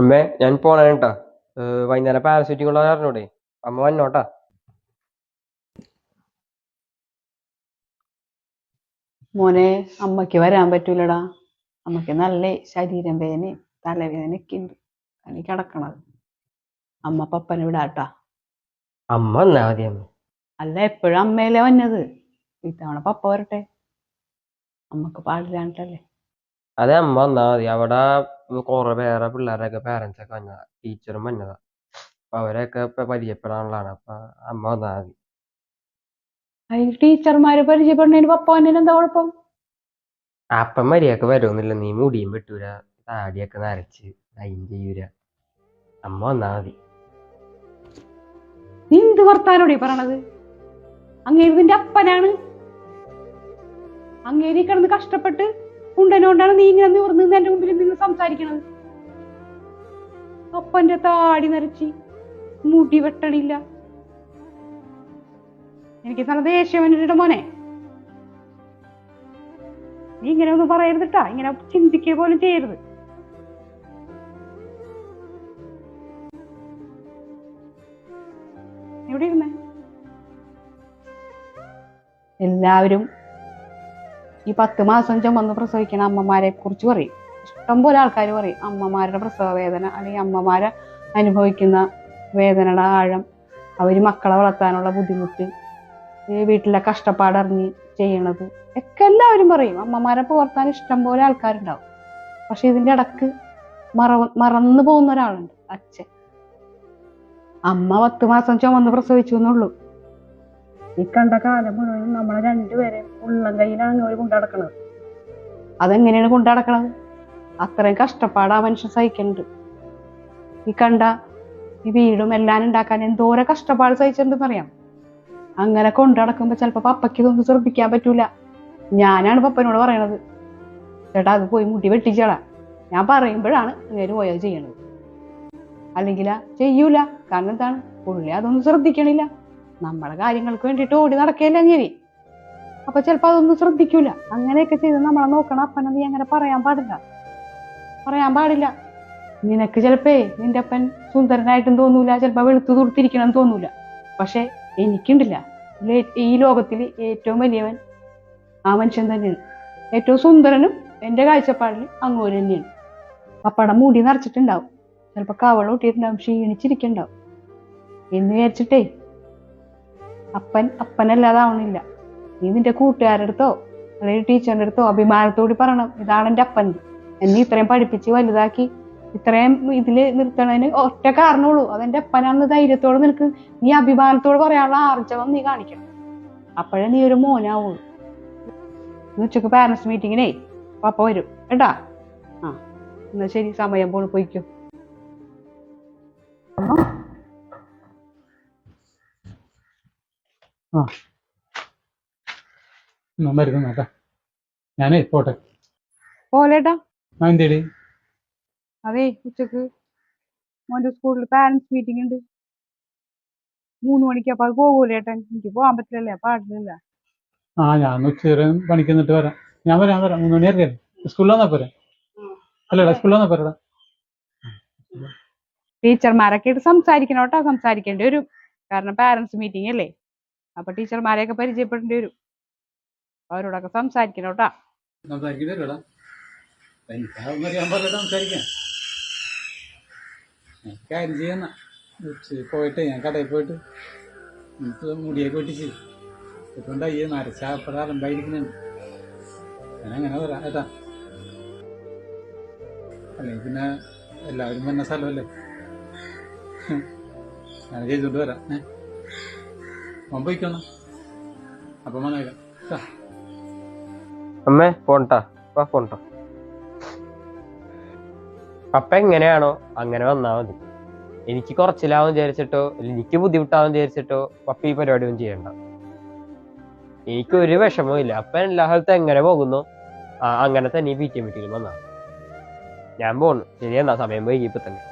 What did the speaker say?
അമ്മേ ഞാൻ പോണേ കേട്ടാ വൈകുന്നേരം പാരസൂറ്റിംഗ് ഉള്ള അറിഞ്ഞൂടെ അമ്മ വന്നോട്ടാ. മോനെ അമ്മയ്ക്ക് വരാൻ പറ്റൂലടാ. അമ്മയ്ക്ക് നല്ല ശരീരം വേദനയും തലവേദനയൊക്കെ ഉണ്ട്. അതിന് കിടക്കണത്. അമ്മ പപ്പനെ വിടാട്ടാ. അമ്മ എന്നാ മതി അമ്മ. അല്ല എപ്പോഴും അമ്മയല്ലേ വന്നത്? ഇത്തവണ പപ്പ വരട്ടെ. അമ്മയ്ക്ക് പാടില്ലാണ്ടല്ലേ അതെ അമ്മ എന്നാ മതി. അവിടെ കുറെ വേറെ പിള്ളേരൊക്കെ പാരന്റ്സ് ഒക്കെ വന്നതാ. ടീച്ചറും വന്നതാ. അപ്പൊ അവരൊക്കെ ഇപ്പൊ പരിചയപ്പെടാനുള്ളതാണ്. അപ്പൊ അമ്മ വന്നാ മതി. അതിന് ടീച്ചർമാരെ പരിചയപ്പെടുന്നതിന് പപ്പ വന്നതിന് എന്താ കുഴപ്പം? അപ്പം മരിയൊക്കെ വരുമെന്നില്ല നീ മുടിയും വെട്ടൂല താടിയൊക്കെ നരച്ച് നയിൻ ചെയ്യൂല അമ്മ വന്നാ മതി. നീ എന്ത് വർത്താനോടെ പറയണത്? അങ്ങേര് നിന്റെ അപ്പനാണ്. അങ്ങേരി കിടന്ന് കഷ്ടപ്പെട്ട് കുണ്ടനോണ്ടാണ് നീ ഇങ്ങനെ നിവർന്ന് എന്റെ മുമ്പിൽ നിന്ന് സംസാരിക്കണത്. അപ്പന്റെ താടി നരച്ചി മുടി വെട്ടണില്ല. എനിക്ക് നല്ല ദേഷ്യം എന്നിട്ട് മോനെ. നീ ഇങ്ങനെ ഒന്നും പറയരുതിട്ടാ ഇങ്ങനെ ചിന്തിക്കുക പോലും ചെയ്യരുത്. എവിടെ ഇരുന്നേ എല്ലാവരും ഈ പത്ത് മാസം ചുമന്ന് പ്രസവിക്കണ അമ്മമാരെ കുറിച്ച് പറയും. ഇഷ്ടംപോലെ ആൾക്കാർ പറയും അമ്മമാരുടെ പ്രസവ വേദന അല്ലെങ്കിൽ അമ്മമാരെ അനുഭവിക്കുന്ന വേദനയുടെ ആഴം അവർ മക്കളെ വളർത്താനുള്ള ബുദ്ധിമുട്ട് വീട്ടിലെ കഷ്ടപ്പാടറിഞ്ഞ് ചെയ്യണത് ഒക്കെ എല്ലാവരും പറയും. അമ്മമാരെ പുലർത്താൻ ഇഷ്ടംപോലെ ആൾക്കാരുണ്ടാവും. പക്ഷെ ഇതിന്റെ ഇടയ്ക്ക് മറ മറന്നു പോകുന്ന ഒരാളുണ്ട് അച്ഛൻ. അമ്മ പത്ത് മാസം ചുമന്ന് പ്രസവിച്ചു എന്നുള്ളൂ. ഈ കണ്ട കാലം മുഴുവൻ നമ്മളെ രണ്ടുപേരെ ഉള്ളം കയ്യിലാണ് അവർ കൊണ്ടടക്കണത് അതെങ്ങനെയാണ് കൊണ്ടടക്കണത് അത്രയും കഷ്ടപ്പാട് മനുഷ്യൻ സഹിക്കുന്നുണ്ട് ഈ കണ്ട ഈ വീടും എല്ലാം ഉണ്ടാക്കാൻ എന്തോരം കഷ്ടപ്പാട് സഹിച്ചിട്ടുണ്ടെന്ന് അറിയാം അങ്ങനെ കൊണ്ടടക്കുമ്പോ ചിലപ്പോ പപ്പയ്ക്ക് ഇതൊന്നും ശ്രദ്ധിക്കാൻ പറ്റൂല. ഞാനാണ് പപ്പനോട് പറയണത്. ചേട്ടാ അത് പോയി മുടി വെട്ടിച്ചേടാ. ഞാൻ പറയുമ്പോഴാണ് അങ്ങനെ പോയത് ചെയ്യണത്. അല്ലെങ്കിൽ ചെയ്യൂല. കാരണം എന്താണ്? പുള്ളി അതൊന്നും ശ്രദ്ധിക്കണില്ല. നമ്മളെ കാര്യങ്ങൾക്ക് വേണ്ടിയിട്ട് ഓടി നടക്കുകയല്ലേ അങ്ങനെ അപ്പൊ ചിലപ്പോ അതൊന്നും ശ്രദ്ധിക്കൂല. അങ്ങനെയൊക്കെ ചെയ്ത് നമ്മളെ നോക്കണം. അപ്പനെ നീ അങ്ങനെ പറയാൻ പാടില്ല. പറയാൻ പാടില്ല. നിനക്ക് ചിലപ്പേ നിന്റെ അപ്പൻ സുന്ദരനായിട്ടും തോന്നൂല. ചിലപ്പോൾ വെളുത്തു തുടുത്തിരിക്കണം തോന്നൂല. പക്ഷെ എനിക്കുണ്ടില്ല. ഈ ലോകത്തിൽ ഏറ്റവും വലിയവൻ ആ മനുഷ്യൻ തന്നെയാണ്. ഏറ്റവും സുന്ദരനും എന്റെ കാഴ്ചപ്പാടിൽ അങ്ങോട്ട് തന്നെയാണ്. പപ്പട മുടി നിറച്ചിട്ടുണ്ടാവും. ചിലപ്പോ കവള കൂട്ടിയിട്ടുണ്ടാവും ക്ഷീണിച്ചിരിക്കുന്നുണ്ടാവും എന്ന് വിചാരിച്ചിട്ടേ അപ്പൻ അപ്പനല്ലാതാവണില്ല നീ നിന്റെ കൂട്ടുകാരുടെ അടുത്തോ അല്ലെങ്കിൽ ടീച്ചറിന്റെ അടുത്തോ അഭിമാനത്തോടി പറയണം. ഇതാണ് എന്റെ അപ്പൻ. എന്നെ ഇത്രയും പഠിപ്പിച്ച് വലുതാക്കി ഇത്രയും ഇതിൽ നിർത്തണതിന് ഒറ്റ കാരണമുള്ളൂ. അതെന്റെ അപ്പനാണെന്ന് ധൈര്യത്തോടെ നിനക്ക് നീ അഭിമാനത്തോട് പറയാനുള്ള ആർജവം നീ കാണിക്കണം. അപ്പോഴേ നീ ഒരു മോനാവുള്ളൂ ഉച്ചയ്ക്ക് പാരന്റ്സ് മീറ്റിങ്ങിനേ പപ്പ വരും. കേട്ടാ? ആ എന്നാ ശരി. സമയം പോയി പോയിക്കോ. എന്നാ മരുന്ന് നോക്കാം ഞാനേ പോട്ടെ. പോലേട്ടാ. ആ എന്തേടി? അതേ ഉച്ചയ്ക്ക് മോന്റെ സ്കൂളിൽ പാരന്റ്സ് മീറ്റിംഗ് ഉണ്ട്. മൂന്ന് മണിക്ക് അപ്പൊ അത് എനിക്ക് പോകാൻ പറ്റില്ലല്ലേ ആ ഞാൻ ഉച്ചവരെ പണിക്ക് നിന്നിട്ട് വരാം. ഞാൻ വരാം വരാം. മൂന്ന് മണി അറിയാം സ്കൂളിലാന്നാ പോരാ? അല്ലടാ സ്കൂളിൽ വന്നാ പോരടാ. ടീച്ചർമാരൊക്കെ ആയിട്ട് സംസാരിക്കണം കേട്ടോ. സംസാരിക്കേണ്ടി വരും. കാരണം പാരന്റ്സ് മീറ്റിംഗ് അല്ലേ? അപ്പൊ ടീച്ചർമാരെയൊക്കെ പരിചയപ്പെടേണ്ടി വരും. അവരോടൊക്കെ സംസാരിക്കണം കേട്ടോ. അങ്ങനെ വരാം ഏട്ടാ അല്ലെങ്കിൽ പിന്നെ എല്ലാവരും വന്ന സ്ഥലമല്ലേ? ഞാൻ ചെയ്തുകൊണ്ട് വരാം ഏ? അപ്പം അമ്മേ പോണ്ടാ വാ പോണ്ടാ പപ്പ എങ്ങനെയാണോ അങ്ങനെ വന്നാ മതി. എനിക്ക് കുറച്ചിലാവും വിചാരിച്ചിട്ടോ എനിക്ക് ബുദ്ധിമുട്ടാവും വിചാരിച്ചിട്ടോ പപ്പ ഈ പരിപാടി ഒന്നും ചെയ്യണ്ട. എനിക്ക് ഒരു വിഷമവും ഇല്ല. അപ്പൻ എല്ലാ എങ്ങനെ പോകുന്നു? അങ്ങനെ തന്നെ ഈ പി ടി എം മീറ്റിംഗിൽ വന്നാ. ഞാൻ പോണു. ശരി എന്നാ സമയം പോയി ഇപ്പൊ തന്നെ.